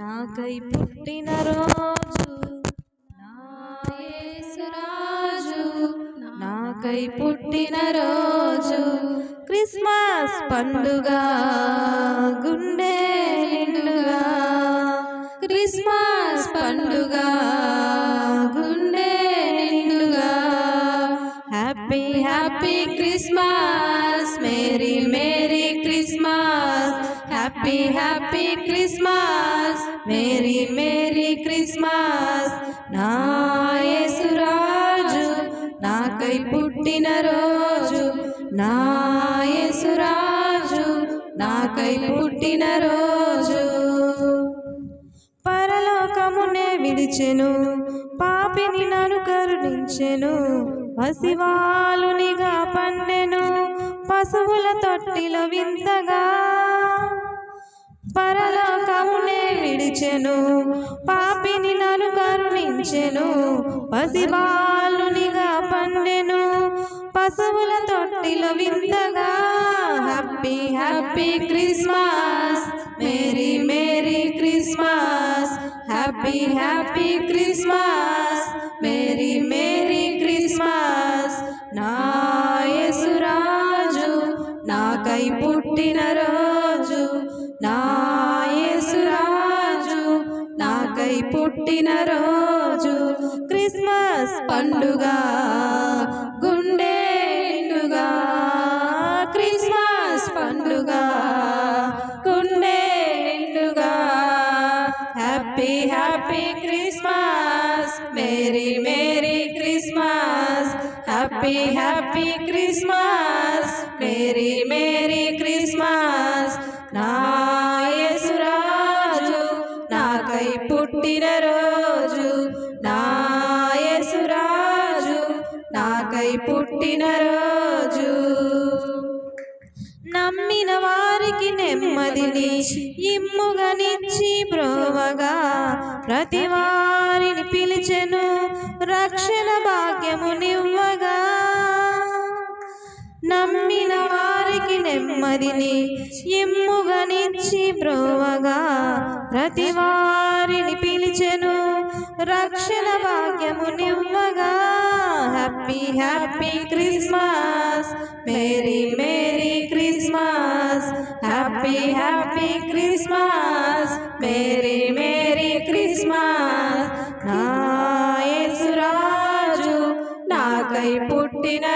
నాకై పుట్టిన రోజు నా యేసురాజు నాకై పుట్టిన రోజు క్రిస్మస్ పండుగ గుండె నిండుగా క్రిస్మస్ పండుగ గుండె నిండుగా happy happy Christmas merry merry Christmas happy happy Christmas merry merry Christmas నా యేసురాజు నాకై పుట్టిన రోజు. నా యేసురాజు నాకై పుట్టిన రోజు. పరలోకమునే విడిచెను పాపిని నను కరుణించెను పసివాలునిగా పండెను పశువుల తొట్టిలో వింతగా పరలోకమునే విడిచెను పాపిని నన్ను కరుణించెను పసిబాలునిగా పండెను పశువుల తొట్టిలో వింతగా happy happy Christmas merry merry Christmas happy happy Christmas merry merry Christmas నా యేసురాజు నాకై పుట్టినరో పుట్టిన రోజు క్రిస్మస్ పండుగ గుండె క్రిస్మస్ పండుగ గుండె happy happy Christmas. Merry merry Christmas. Happy happy Christmas. Merry merry పుట్టిన రోజు నా నాకై పుట్టిన రోజు. నమ్మిన వారికి నెమ్మదిని ఇమ్ముగనిచ్చి బ్రోవగా ప్రతి వారిని పిలిచెను రక్షణ భాగ్యమునివ్వగా నమ్మిన వారికి నెమ్మదిని ఇమ్ముగనిచ్చి బ్రోవగా ప్రతి వారిని ఇచెను రక్షణ భాగ్యము నివ్వగా happy happy Christmas merry merry Christmas happy happy Christmas merry merry Christmas నాయసురాజు నాకై పుట్టిన